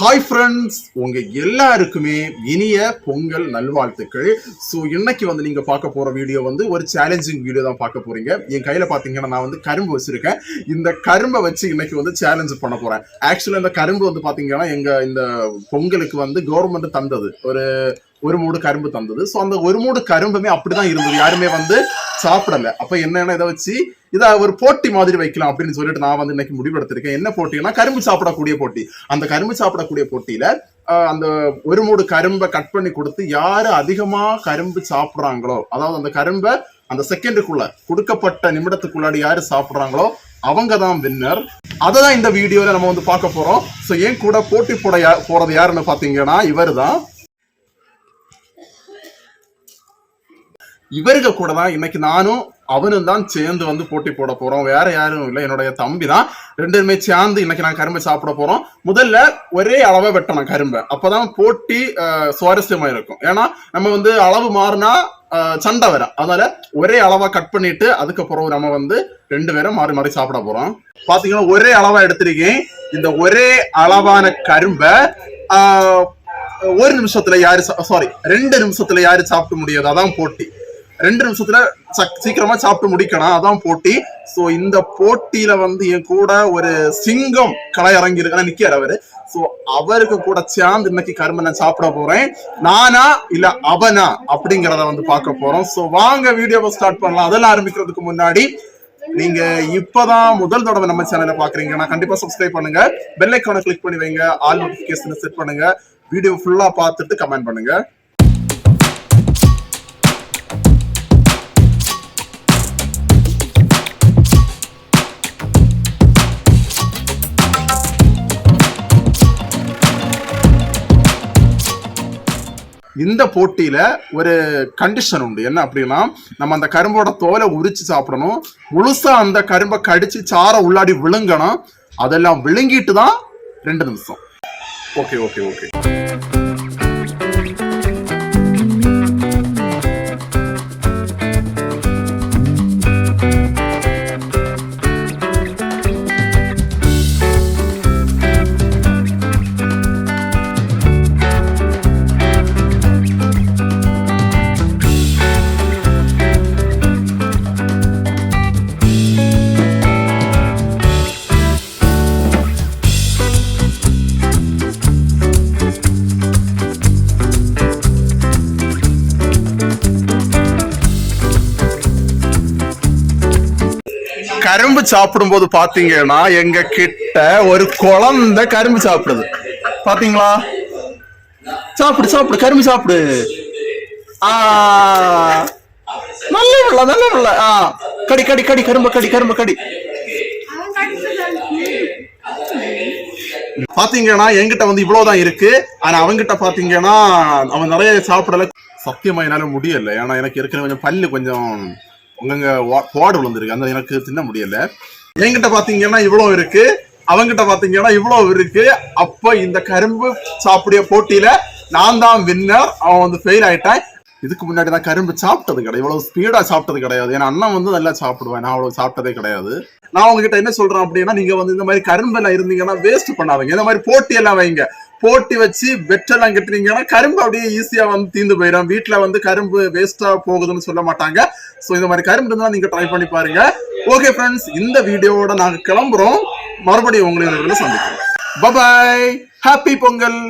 Hi friends உங்க எல்லாருக்குமே இனிய பொங்கல் நல்வாழ்த்துக்கள். ஸோ இன்னைக்கு வந்து நீங்க பார்க்க போற வீடியோ வந்து ஒரு சேலஞ்சிங் வீடியோ தான் பார்க்க போறீங்க. என் கையில பாத்தீங்கன்னா நான் வந்து கரும்பு வச்சிருக்கேன். இந்த கரும்பை வச்சு இன்னைக்கு வந்து சேலஞ்ச் பண்ண போறேன். ஆக்சுவலா இந்த கரும்பு வந்து பாத்தீங்கன்னா எங்க இந்த பொங்கலுக்கு வந்து கவர்மெண்ட் தந்தது. ஒரு ஒரு மூடு கரும்பு தந்தது. ஸோ அந்த ஒரு மூடு கரும்புமே அப்படிதான் இருந்தது. யாருமே வந்து சாப்பிடல. அப்ப என்னன்னா இதை வச்சு இதை ஒரு போட்டி மாதிரி வைக்கலாம் அப்படின்னு சொல்லிட்டு நான் வந்து இன்னைக்கு முடிவெடுத்திருக்கேன். என்ன போட்டினா கரும்பு சாப்பிடக்கூடிய போட்டி. அந்த கரும்பு சாப்பிடக்கூடிய போட்டியில அந்த ஒரு மூடு கரும்பை கட் பண்ணி கொடுத்து யாரு அதிகமா கரும்பு சாப்பிடுறாங்களோ அதாவது அந்த கரும்பை அந்த செகண்டுக்குள்ள கொடுக்கப்பட்ட நிமிடத்துக்குள்ளாடி யாரு சாப்பிடுறாங்களோ அவங்க தான் வின்னர் அதை தான் இந்த வீடியோல நம்ம வந்து பார்க்க போறோம். ஸோ ஏன் கூட போட்டி போட யா- போறது யாருன்னு பாத்தீங்கன்னா இவர் தான் இவருக்கு கூட தான் இன்னைக்கு நானும் அவனும் தான் சேர்ந்து வந்து போட்டி போட போறோம். வேற யாரும் இல்லை. என்னுடைய தம்பி தான். ரெண்டு பேருமே சேர்ந்து இன்னைக்கு நான் கரும்பை சாப்பிட போறோம். முதல்ல ஒரே அளவை வெட்டணும் கரும்பை. அப்பதான் போட்டி சுவாரஸ்யமா இருக்கும். ஏன்னா நம்ம வந்து அளவு மாறினா சண்டை வரும். அதனால ஒரே அளவா கட் பண்ணிட்டு அதுக்கப்புறம் நம்ம வந்து ரெண்டு பேரும் மாறி மாறி சாப்பிட போறோம். பாத்தீங்கன்னா ஒரே அளவா எடுத்திருக்கேன். இந்த ஒரே அளவான கரும்பை ஒரு நிமிஷத்துல யாரு சாரி ரெண்டு நிமிஷத்துல யாரு சாப்பிட முடியாது? அதான் போட்டி. ரெண்டு நிமிஷத்துல சக்- சீக்கிரமா சாப்பிட்டு முடிக்கணும். அதான் போட்டி. சோ இந்த போட்டியில வந்து என் கூட ஒரு சிங்கம் களை இறங்கி இருக்கா நிக்காரு அவரு. சோ அவருக்கு கூட சேர்ந்து இன்னைக்கு கரும்பு நான் சாப்பிட போறேன். நானா இல்ல அவனா அப்படிங்கறத வந்து பார்க்க போறோம். சோ வாங்க வீடியோவை ஸ்டார்ட் பண்ணலாம். அதெல்லாம் ஆரம்பிக்கிறதுக்கு முன்னாடி நீங்க இப்பதான் முதல் தடவை நம்ம சேனலை பாக்குறீங்கன்னா கண்டிப்பா சப்ஸ்கிரைப் பண்ணுங்க. பெல் ஐக்கான கிளிக் பண்ணி வைங்க. ஆல் நோட்டிபிகேஷன் செட் பண்ணுங்க. வீடியோ ஃபுல்லா பார்த்துட்டு கமெண்ட் பண்ணுங்க. இந்த போட்டியில ஒரு கண்டிஷன் உண்டு. என்ன அப்படின்னா நம்ம அந்த கரும்போட தோலை உரிச்சு சாப்பிடணும். முழுசா அந்த கரும்பை கடிச்சு சார உள்ளாடி விழுங்கணும். அதெல்லாம் விழுங்கிட்டு தான் ரெண்டு நிமிஷம். Okay okay okay. கரும்பு சாப்பிடும்போது பாத்தீங்கன்னா எங்க கிட்ட ஒரு குழந்தை கரும்பு சாப்பிடுது. பாத்தீங்களா? சாப்பிடு சாப்பிடு கரும்பு சாப்பிடு. ஆ. நல்ல பிள்ளை நல்ல பிள்ளை. ஆ. கடி கடி கடி கரும்பு கடி கரும்பு கடி. பாத்தீங்கன்னா என்கிட்ட வந்து இவ்வளவுதான் இருக்கு. ஆனா அவங்கிட்ட பாத்தீங்கன்னா அவன் நிறைய சாப்பிடல. சத்தியமா என்னால முடியல. ஏன்னா எனக்கு இருக்கிற கொஞ்சம் பல்லு கொஞ்சம் உங்கங்க போடு விழுந்திருக்கு. அந்த எனக்கு தின்ன முடியல. என்கிட்ட பாத்தீங்கன்னா இவ்வளவு இருக்கு. அவங்கிட்ட பாத்தீங்கன்னா இவ்வளவு இருக்கு. அப்ப இந்த கரும்பு சாப்பிடிய போட்டியில நான் தான் வின்னர் அவன் வந்து ஃபெயில் ஆயிட்டான். இதுக்கு முன்னாடி நான் கரும்பு சாப்பிட்டது கிடையாது. இவ்வளவு ஸ்பீடா சாப்பிட்டது கிடையாது. ஏன்னா அண்ணன் வந்து நல்லா சாப்பிடுவேன். நான் அவ்வளவு சாப்பிட்டதே கிடையாது. நான் உங்ககிட்ட என்ன சொல்றேன் அப்படின்னா நீங்க வந்து இந்த மாதிரி கரும்பெல்லாம் இருந்தீங்கன்னா வேஸ்ட் பண்ணாதீங்க. இந்த மாதிரி போட்டி எல்லாம் வைங்க. போட்டி வச்சு வெற்றெல்லாம் கட்டுறீங்கன்னா கரும்பு அப்படியே ஈஸியா வந்து தீந்து போயிடும். வீட்டுல வந்து கரும்பு வேஸ்டா போகுதுன்னு சொல்ல மாட்டாங்க. சோ இந்த மாதிரி கரும்பு இருந்தா நீங்க ட்ரை பண்ணி பாருங்க. ஓகே ஃப்ரெண்ட்ஸ் இந்த வீடியோவோட நாங்க கிளம்புறோம். மறுபடியும் உங்களை சந்திக்கிறோம். Bye bye happy Pongal